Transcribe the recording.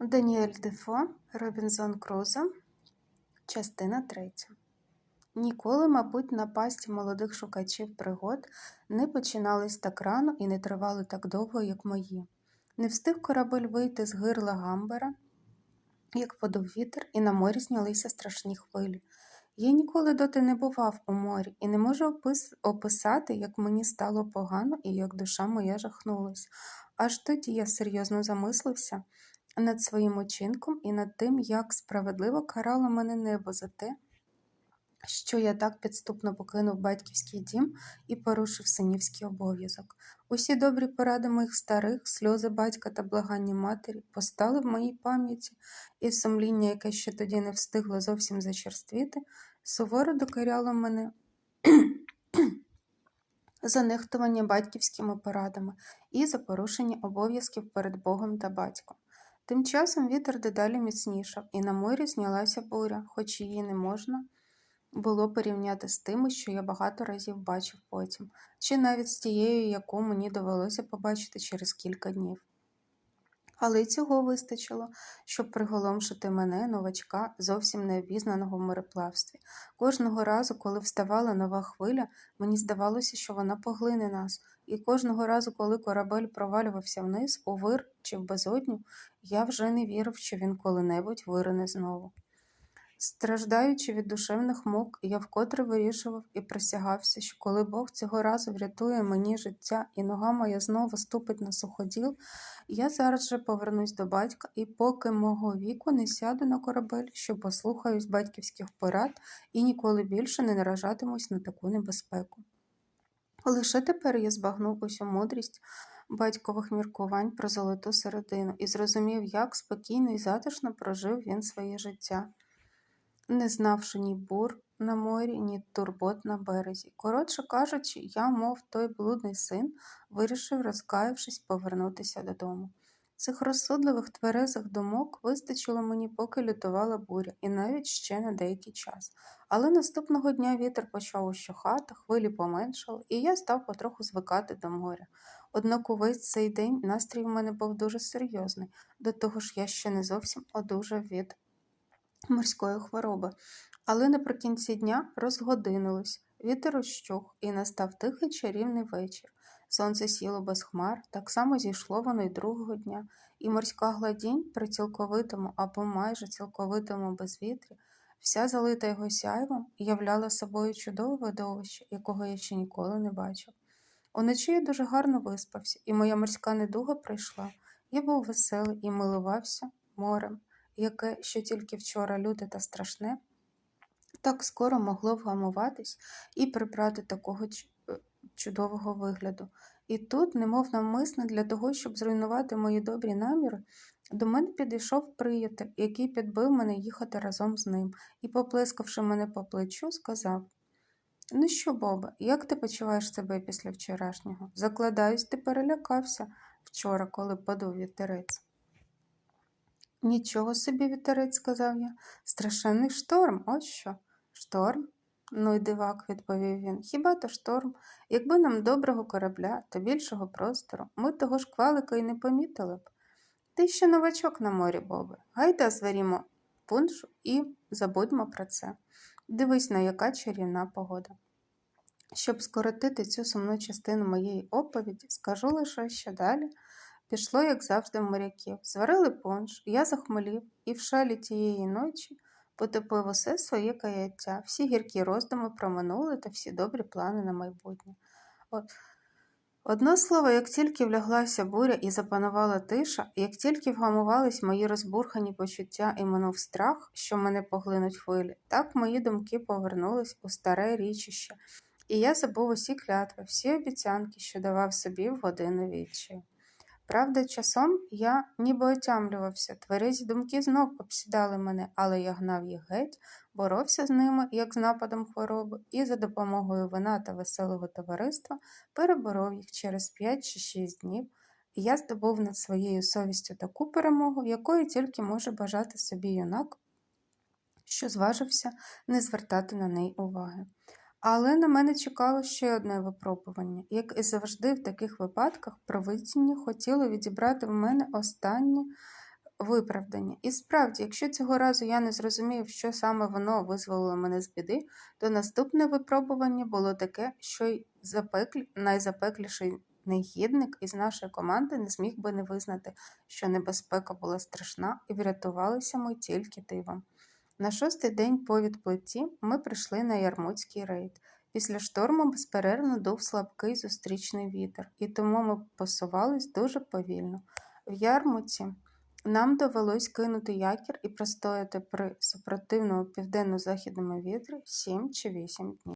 Даніель Дефо, Робінзон Крузо, частина третя. Ніколи, мабуть, напасті молодих шукачів пригод не починались так рано і не тривали так довго, як мої. Не встиг корабель вийти з гирла гамбера, як подув вітер, і на морі знялися страшні хвилі. Я ніколи доти не бував у морі і не можу опис... описати, як мені стало погано і як душа моя жахнулась. Аж тоді я серйозно замислився над своїм учинком і над тим, як справедливо карало мене небо за те, що я так підступно покинув батьківський дім і порушив синівський обов'язок. Усі добрі поради моїх старих, сльози батька та благання матері постали в моїй пам'яті, і сумління, яке ще тоді не встигло зовсім зачерствіти, суворо докоряло мене за нехтування батьківськими порадами і за порушення обов'язків перед Богом та батьком. Тим часом вітер дедалі міцнішав, і на морі знялася буря, хоч її не можна було порівняти з тими, що я багато разів бачив потім, чи навіть з тією, яку мені довелося побачити через кілька днів. Але й цього вистачило, щоб приголомшити мене, новачка, зовсім необізнаного в мореплавстві. Кожного разу, коли вставала нова хвиля, мені здавалося, що вона поглине нас, і кожного разу, коли корабель провалювався вниз, у вир чи в безодню, я вже не вірив, що він коли-небудь вирине знову. Страждаючи від душевних мук, я вкотре вирішував і присягався, що коли Бог цього разу врятує мені життя і нога моя знову ступить на суходіл, я зараз же повернусь до батька і, поки мого віку, не сяду на корабель, що послухаюсь батьківських порад і ніколи більше не наражатимусь на таку небезпеку. Лише тепер я збагнув усю мудрість батькових міркувань про золоту середину і зрозумів, як спокійно і затишно прожив він своє життя не знавши ні бур на морі, ні турбот на березі. Коротше кажучи, я, мов той блудний син, вирішив, розкаявшись, повернутися додому. Цих розсудливих тверезих думок вистачило мені, поки лютувала буря, і навіть ще на деякий час. Але наступного дня вітер почав ущухати, хвилі поменшали, і я став потроху звикати до моря. Однак увесь цей день настрій в мене був дуже серйозний, до того ж я ще не зовсім одужав від морської хвороби, але наприкінці дня розгодинилось, вітер ущух, і настав тихий чарівний вечір. Сонце сіло без хмар, так само зійшло воно й другого дня, і морська гладінь при цілковитому або майже цілковитому безвітрі, вся залита його сяйвом, являла собою чудове видовище, якого я ще ніколи не бачив. Уночі я дуже гарно виспався, і моя морська недуга прийшла. Я був веселий і милувався морем яке що тільки вчора люте та страшне, так скоро могло вгамуватись і прибрати такого е, чудового вигляду. І тут, немов навмисне, для того, щоб зруйнувати мої добрі наміри, до мене підійшов приятель, який підбив мене їхати разом з ним, і, поплескавши мене по плечу, сказав Ну що, Бобе, як ти почуваєш себе після вчорашнього? Закладаюсь, ти перелякався вчора, коли подув вітерець. Нічого собі вітерець, сказав я. Страшенний шторм, ось що. Шторм? Ну й дивак, відповів він. Хіба то шторм? Якби нам доброго корабля та більшого простору, ми того ж квалика й не помітили б. Ти ще новачок на морі, Бобе. Гайда зверімо пуншу і забудьмо про це. Дивись на яка чарівна погода. Щоб скоротити цю сумну частину моєї оповіді, скажу лише, що далі. Пішло, як завжди, в моряків. Зварили понш, я захмелів, і в шалі тієї ночі потопив усе своє каяття, всі гіркі роздуми про минуле та всі добрі плани на майбутнє. От. Одно слово, як тільки вляглася буря і запанувала тиша, як тільки вгамувались мої розбурхані почуття і минув страх, що мене поглинуть хвилі, так мої думки повернулись у старе річище, і я забув усі клятви, всі обіцянки, що давав собі в годину відчаю. Правда, часом я ніби отямлювався, тверезі думки знов обсідали мене, але я гнав їх геть, боровся з ними, як з нападом хвороби, і за допомогою вина та веселого товариства переборов їх через п'ять чи шість днів, і я здобув над своєю совістю таку перемогу, якої тільки може бажати собі юнак, що зважився не звертати на неї уваги. Але на мене чекало ще одне випробування. Як і завжди в таких випадках, провидіння хотіло відібрати в мене останнє виправдання. І справді, якщо цього разу я не зрозумів, що саме воно визволило мене з біди, то наступне випробування було таке, що й запеклі... найзапекліший негідник із нашої команди не зміг би не визнати, що небезпека була страшна, і врятувалися ми тільки дивом. На шостий день по відплитті ми прийшли на ярмутський рейд. Після шторму безперервно дув слабкий зустрічний вітер, і тому ми посувались дуже повільно. В ярмуці нам довелось кинути якір і простояти при супротивному південно-західному вітрі 7 чи 8 днів.